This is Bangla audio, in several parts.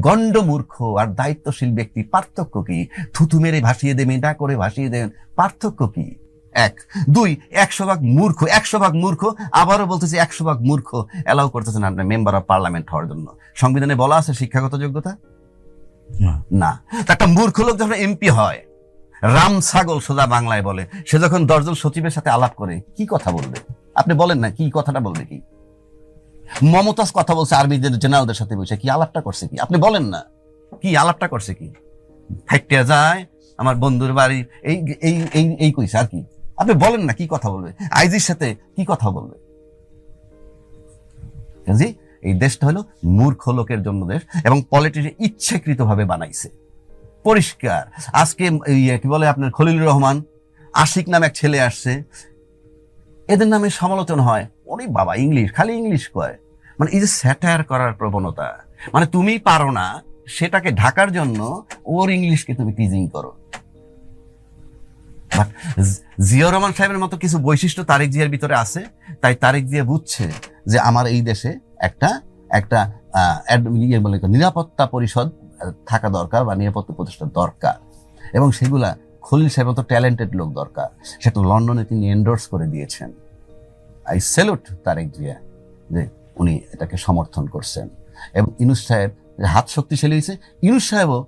গণ্ড মূর্খ আর দায়িত্বশীল ব্যক্তি পার্থক্য কি? থুতু মেরে ভাসিয়ে দেবেন এটা করে ভাসিয়ে দেবেন পার্থক্য কি? এক। দুই একশো ভাগ মূর্খ একশো ভাগ মূর্খ আবারও বলতেছি একশো ভাগ মূর্খ অ্যালাউ করতেছেন আপনার মেম্বার অফ পার্লামেন্ট হওয়ার জন্য। সংবিধানে বলা আছে শিক্ষাগত যোগ্যতা? না। না। একটা মূর্খ লোক যখন এমপি হয় রাম ছাগল সোজা বাংলায় বলে সে যখন দশজন সচিবের সাথে আলাপ করে কি কথা বলবে? আপনি বলেন না কি কথাটা বলবে কি? মমতাজ কথা বলছে আর্মিদের জেনারেলদের সাথে বসে, কি আলাপটা করছে কি? আপনি বলেন না। কি আলাপটা করছে কি? ফাইটিয়া যায়, আমার বন্ধুর বাড়ি, এই এই এই এই কইছে আর কি। আপনি বলেন না, কি কথা বলবে? আইজির সাথে কি কথা বলবে? কাজেই এই দেশটা হলো মূর্খ লোকের জন্য দেশ এবং পলিটিক্স ইচ্ছাকৃতভাবে বানাইছে। পরিষ্কার। আজকে ইয়ে কি বলে আপনার খলিলুর রহমান? আশিক নামে এক ছেলে আসছে। এদের নামে সমালোচনা হয়। ওরে বাবা, ইংলিশ, খালি ইংলিশ কয়। মানে এই যে স্যাটায়ার করার প্রবণতা মানে তুমি পারো না সেটাকে ঢাকার জন্য ওর ইংলিশকে তুমি টিজিং করো। জিয়া রহমান সাহেবের মতো কিছু বৈশিষ্ট্য তারেক জিয়ার ভিতরে আছে, তাই তারেক জিয়া বুঝছে যে আমার এই দেশে একটা একটা ইয়ে বলে নিরাপত্তা পরিষদ থাকা দরকার বা নিরাপত্তা প্রতিষ্ঠা দরকার। এবং সেগুলা খলিল সাহেব মতো ট্যালেন্টেড লোক দরকার। সেটা লন্ডনে তিনি এন্ডোর্স করে দিয়েছেন। আই স্যালুট তারেক জিয়া যে উনি এটাকে সমর্থন করছেন। এবং ইনুস সাহেব যে হাত শক্তিশালী হয়েছে ইনুস সাহেবও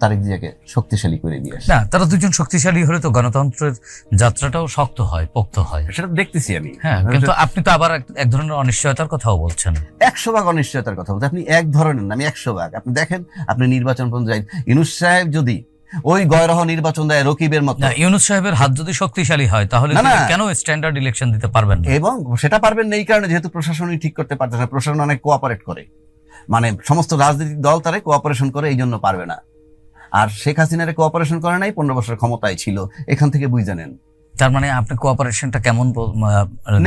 তারেক জিয়াকে শক্তিশালী করে দিয়েছে না তারা দুজন শক্তিশালী হলে তো গণতন্ত্রের যাত্রাটাও শক্ত হয় পোক্ত হয়। সেটা দেখতেছি আমি। হ্যাঁ কিন্তু আপনি তো আবার এক- এক ধরনের অনিশ্চয়তার কথাও বলছেন। একশো ভাগ অনিশ্চয়তার কথা বলতে আপনি এক ধরনের না আমি একশো ভাগ। আপনি দেখেন আপনি নির্বাচন পর্যন্ত যাই ইনুস সাহেব যদি ওই গয়রহ নির্বাচন দেয় রকিবের মতো। ইউনুস সাহেবের হাত যদি শক্তিশালী হয় তাহলে কেন স্ট্যান্ডার্ড ইলেকশন দিতে পারবেন এবং সেটা পারবেন না এই কারণে যেহেতু প্রশাসনই ঠিক করতে পারতেছে না প্রশাসন অনেক কোঅপারেট করে। মানে সমস্ত রাজনৈতিক দল তারে কোঅপারেশন করে এই জন্য পারবে না। আর শেখ হাসিনারে কোঅপারেশন করে নাই পনেরো বছর ক্ষমতায় ছিল এখান থেকে বুঝে নেন। তার মানে আপনি কোঅপারেশনটা কেমন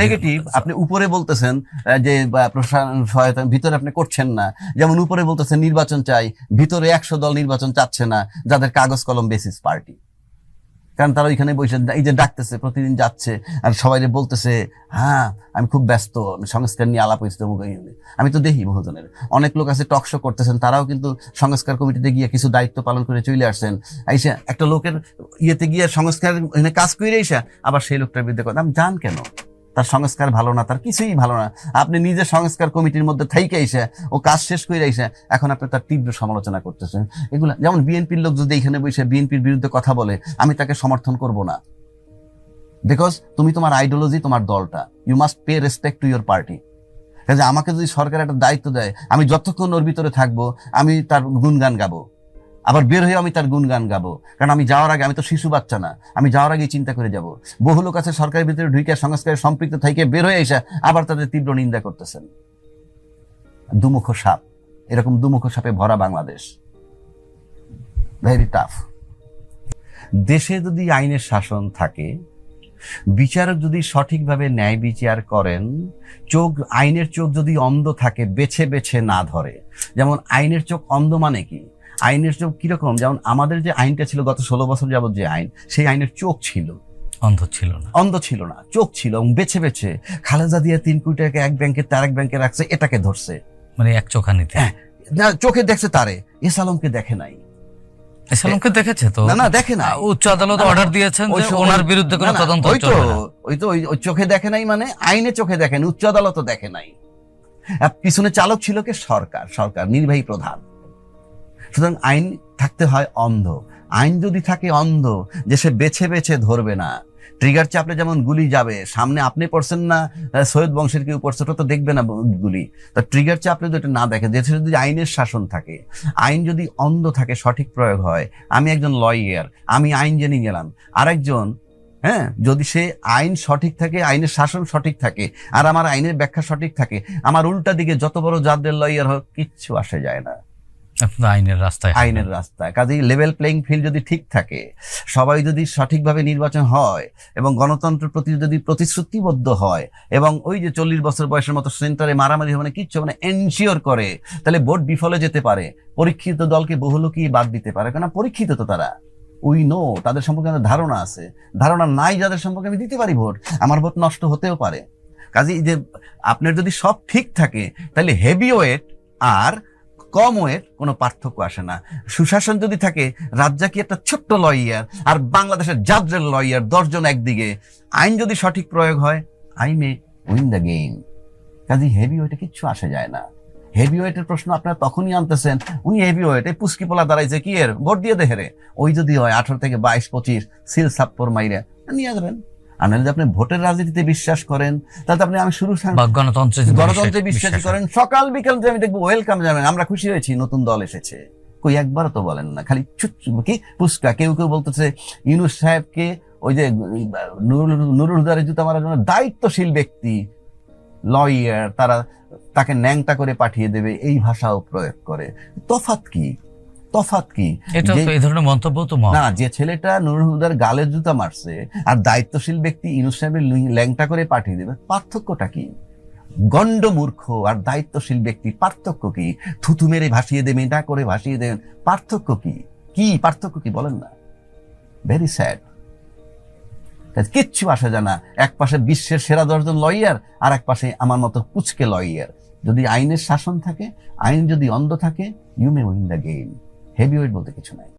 নেগেটিভ আপনি উপরে বলতেছেন যে সহায়তা ভিতরে আপনি করছেন না। যেমন উপরে বলতেছেন, নির্বাচন চাই, ভিতরে একশো দল নির্বাচন চাচ্ছে না, যাদের কাগজ কলম বেসিস পার্টি কারণ তারা ওইখানে বসে এই যে ডাকতেছে, প্রতিদিন যাচ্ছে আর সবাই বলতেছে হ্যাঁ আমি খুব ব্যস্ত সংস্কার নিয়ে আলাপ হয়েছে তমুক আমি তো দেখি বহুজনের। অনেক লোক আছে টক টকশো করতেছেন, তারাও কিন্তু সংস্কার কমিটিতে গিয়ে কিছু দায়িত্ব পালন করে চলে আসছেন। আইসা, একটা লোকের ইয়েতে গিয়ে সংস্কার কাজ করে এসে আবার সেই লোকটার বিরুদ্ধে কথা। আমি, জান কেন? তার সংস্কার ভালো না, তার কিছুই ভালো না। আপনি নিজে সংস্কার কমিটির মধ্যে থাইকে এসে ও কাজ শেষ করে এসে এখন আপনি তার তীব্র সমালোচনা করতেছেন। এগুলো যেমন বিএনপির লোক যদি এখানে বসে বিএনপির বিরুদ্ধে কথা বলে, আমি তাকে সমর্থন করব না। বিকজ তুমি তোমার আইডিওলজি তোমার দলটা। You must pay respect to your party আমাকে যদি সরকার একটা দায়িত্ব দেয়, আমি যতক্ষণ ওর ভিতরে থাকব, আমি তার গুণগান গাবো। আবার বের হয়ে আমি তার গুণগান গাবো। কারণ আমি যাওয়ার আগে আমি তো শিশু বাচ্চা না, আমি যাওয়ার আগে চিন্তা করে যাব। বহু লোক আছে সরকারের ভিতরে ঢুকে সংস্কারে সম্পৃক্ত থেকে বের হয়ে এসে আবার তাদের তীব্র নিন্দা করতেছেন। দুমুখ সাপ, এরকম দুমুখ সাপে ভরা বাংলাদেশ। ভেরি টাফ দেশে যদি আইনের শাসন থাকে, বিচারক যদি সঠিকভাবে ন্যায় বিচার করেন, চোখ, আইনের চোখ যদি অন্ধ থাকে, বেছে বেছে না ধরে। যেমন আইনের চোখ অন্ধ মানে কি? আইনের চোখ কীরকম? যেমন আমাদের যে আইনটা ছিল গত ষোলো বছর যাবত যে আইন সেই আইনের চোখ ছিল। অন্ধ ছিল না। অন্ধ ছিল না চোখ ছিল এবং বেছে বেছে খালেদা দিয়া তিন কোটি টাকা এক ব্যাংকে তার এক ব্যাংকে রাখছে এটাকে ধরছে। মানে এক চোখানিতে। হ্যাঁ। না চোখে দেখছে তারে এসালমকে দেখে নাই। দেখেছে তো? না না দেখে না উচ্চ আদালত অর্ডার দিয়েছেন যে ওনার বিরুদ্ধে কোনো তদন্ত ওই তো ওই তো ওই- চোখে দেখে নাই মানে আইনে চোখে দেখেন উচ্চ আদালতও দেখে নাই। আর পিছনে চালক ছিল কে? সরকার সরকার নির্বাহী প্রধান। সুতরাং আইন থাকতে হয় অন্ধ। আইন যদি থাকে অন্ধ, যে সে বেছে বেছে ধরবে না। ট্রিগার চাপলে যেমন গুলি যাবে, সামনে আপনি পড়ছেন না সৈয়দ বংশের কেউ পড়ছে, ওটা তো দেখবে না গুলি। তো ট্রিগার চাপলে যদি না দেখে দেশে যদি আইনের শাসন থাকে, আইন যদি অন্ধ থাকে, সঠিক প্রয়োগ হয়, আমি একজন লয়ার আমি আইন জেনে গেলাম, আরেকজন হ্যাঁ যদি সে আইন সঠিক থাকে, আইনের শাসন সঠিক থাকে, আর আমার আইনের ব্যাখ্যা সঠিক থাকে, আমার উল্টা দিকে যত বড় জাদের লয়ার হোক, কিচ্ছু আসে যায় না। আইনের রাস্তায় আইনের রাস্তায়। কাজেই লেভেল প্লেইং ফিল্ড যদি ঠিক থাকে, সবাই যদি সঠিকভাবে নির্বাচন হয় এবং গণতন্ত্রের প্রতি যদি প্রতিশ্রুতিবদ্ধ হয় এবং ওই যে চল্লিশ বছর বয়সের মতো সেন্টারে মারামারি মানে কিচ্ছু মানে এনশিওর করে, তাহলে ভোট বিফলে যেতে পারে। পরীক্ষিত দলকে বহু লোকই বাদ দিতে পারে কেন পরীক্ষিত তো তারা। উই নো তাদের সম্পর্কে আমাদের ধারণা আছে। ধারণা নাই যাদের সম্পর্কে আমি দিতে পারি ভোট, আমার ভোট নষ্ট হতেও পারে। কাজেই যে আপনার যদি সব ঠিক থাকে, তাহলে হেভি ওয়েট আর কম ওয়েট কোনো পার্থক্য আসে না। সুশাসন যদি থাকে রাজ্জাকি একটা ছোট্ট লয়ার আর বাংলাদেশের জাজের লয়ার দশজন একদিকে। আইন যদি সঠিক প্রয়োগ হয় I may win the game কাজে হেভি ওয়েটে কিচ্ছু আসে যায় না। হেভি ওয়েটের প্রশ্ন আপনারা তখনই আনতেছেন, উনি হেভি ওয়েট এই পুস্কি পোলা দাঁড়াইছে কি এর? ভোট দিয়ে দেহেরে ওই যদি হয়, আঠারো থেকে বাইশ, পঁচিশ, সিল সাপ্পর মাইরে, নিয়ে যাবেন আর যদি আপনি ভোটের রাজনীতিতে বিশ্বাস করেন তাহলে আপনি আমি শুরু গণতন্ত্রে গণতন্ত্রে বিশ্বাস- করেন। সকাল বিকাল যে আমি দেখব ওয়েলকাম জানাবেন। আমরা খুশি হয়েছি নতুন দল এসেছে। কই একবার তো বলেন না খালি কি? পুস্কা কেউ কেউ বলতেছে ইউনুস সাহেবকে ওই যে নুরুল- নুরুল হুদারে জুতা মারার জন্য দায়িত্বশীল ব্যক্তি লয়ার তারা তাকে ন্যাংটা করে পাঠিয়ে দেবে এই ভাষাও প্রয়োগ করে। তফাত কি? তফাত কি? এই ধরনের মন্তব্য তো না যে ছেলেটা নুরুল হুদার গালের জুতা মারছে আর দায়িত্বশীল ব্যক্তি ইনুস সাহেবের ল্যাংটা করে পাঠিয়ে দেবে পার্থক্যটা কি? গণ্ড মূর্খ আর দায়িত্বশীল ব্যক্তির পার্থক্য কি? থুতু মেরে ভাসিয়ে দেবেন এটা করে ভাসিয়ে দেবেন পার্থক্য কি? কি পার্থক্য কি বলেন না। ভেরি স্যাড কিচ্ছু আসে জানা এক পাশে বিশ্বের সেরা দশজন লয়ার আর এক পাশে আমার মতো পুচকে লয়ার। যদি আইনের শাসন থাকে আইন যদি অন্ধ থাকে you may win the game heavy weight বলতে কিছু নাই।